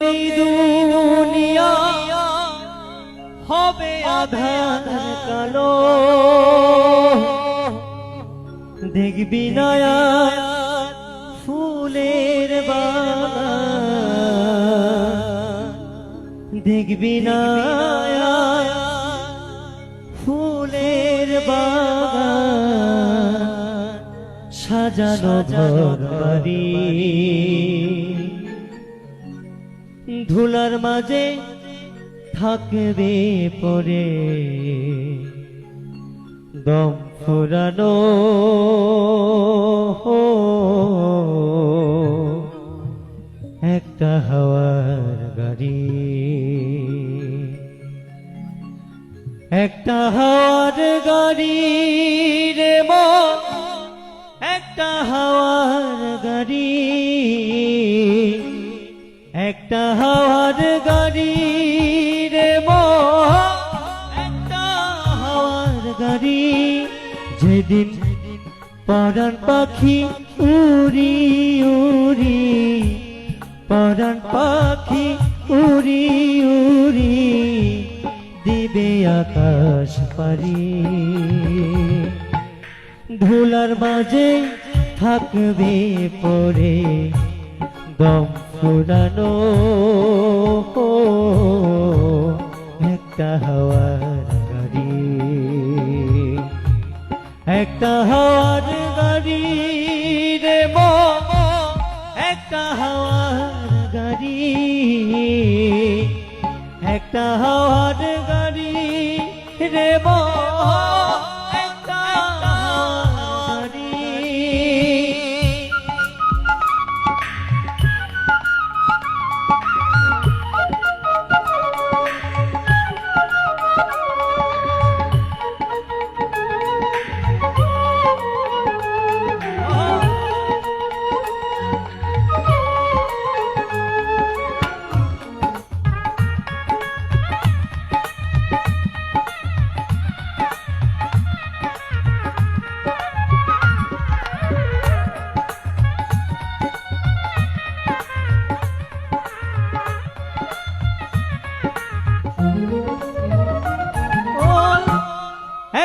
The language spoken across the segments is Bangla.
এই দুনিয়া হবে আধার কালো। দেখবি নয়া ফুলের দেখবি নয়া ফুলের বাগান। সাজানো বাড়ি। ধুলার মাঝে থাকবে পরে। দম ফুরানো একটা হাওয়ার গাড়ি। একটা হাওয়ার গাড়ি রে একটা হাওয়ার গাড়ি। একটা হাওয়ার গাড়ি রে একটা হাওয়ার গাড়ি। যেদিন পরাণ পাখি উড়ি উড়ি পরাণ পাখি উড়ি উড়ি, দিবে আকাশ পারি ধুলার মাঝে থাকবে পরে দম ফুরানো একটা হাওয়ার গাড়ি। একটা হাওয়ার গাড়ি রে একটা হাওয়ার গাড়ি। একটা হাওয়ার গাড়ি রে মন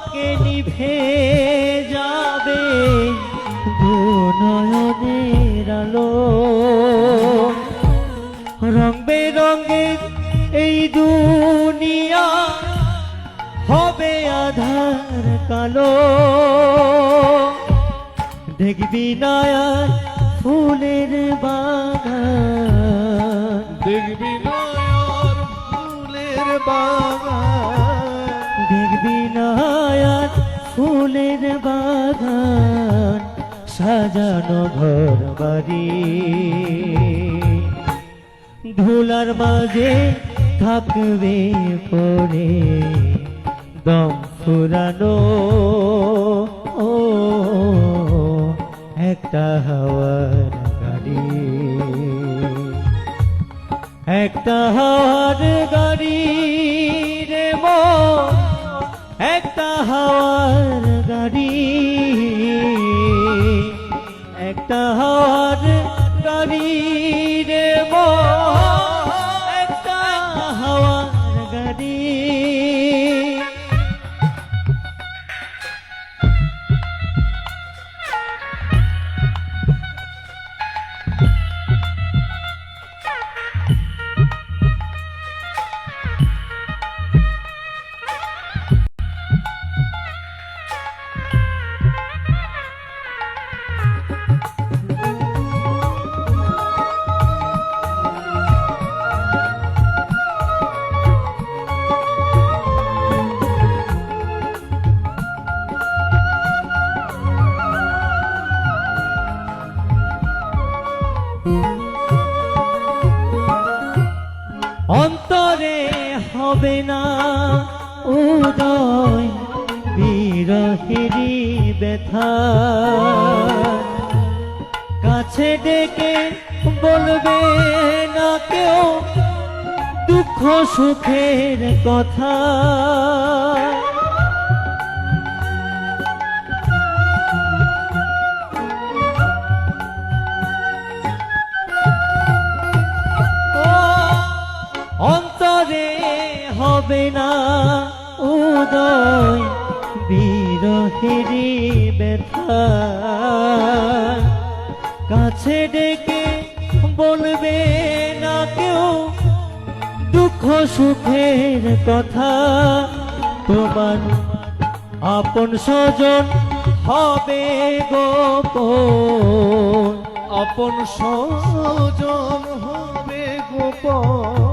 পলকে নিভে যাবে নয়নের আলো। রং বেরঙের এই দুনিয়া, হবে আধার কালো। দেখবি নয়ার ফুলের বাগান। দেখবি নয়র ফুলের বাগান। দেখবি ফুলের বাগান সাজানো ঘর বাড়ি। ধুলার মাঝে থাকবে পরে দম ফুরানো। ও, একটা হাওয়ার গাড়ি। একটা হাওয়ার একটা হাওয়ার ব্যথা। কাছে ডেকে বলবে না কেউ দুঃখ সুখের কথা। কাছে ডেকে বলবে না কেউ দুঃখ সুখের কথা। তোমার আপন স্বজন হবে গোপন। আপন স্বজন হবে গোপন।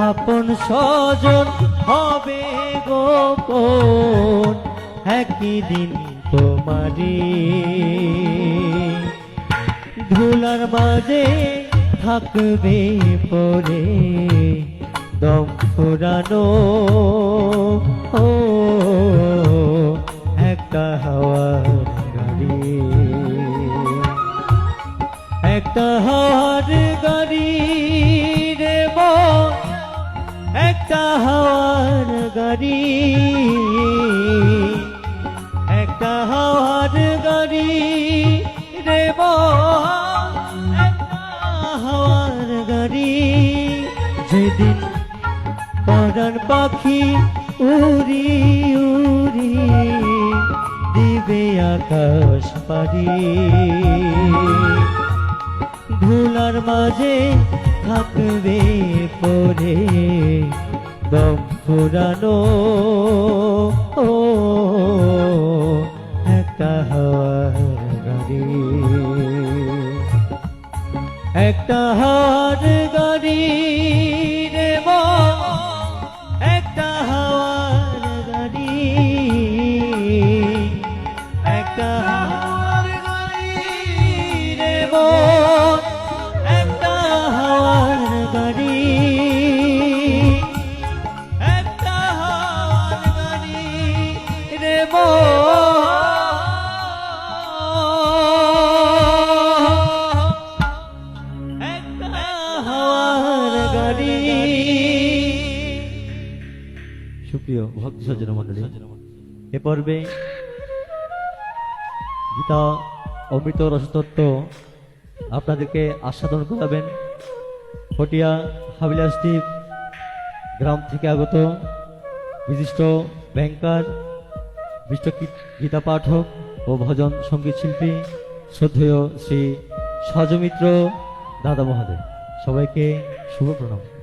আপন স্বজন হবে গোপন। একই দিন তোমারি ধুলার মাঝে থাকবে পরে দম ফুরানো। ও, একটা হাওয়ার গাড়ি। একটা হাওয়ার গাড়ি রে একটা হাওয়ার গাড়ি হাওয়ার গাড়ি যেদিন পরাণ পাখি উড়ি উড়ি দিবে আকাশ পারি ধুলার মাঝে থাকবে পরে দম ফুরানো সুপ্রিয় ভক্ত সজ্জন মন্ডলী এ পর্বে গীতা অমৃত রসতত্ত্ব আপনাদেরকে আস্বাদন করাবেন। পটিয়া হাবিলাস দ্বীপ গ্রাম থেকে আগত বিশিষ্ট ব্যাংকার, বিশিষ্ট গীতা পাঠক ও ভজন সংগীত শিল্পী শ্রদ্ধেয় শ্রী সহজমিত্র দাদা মহাদেব সবাইকে শুভ প্রণাম।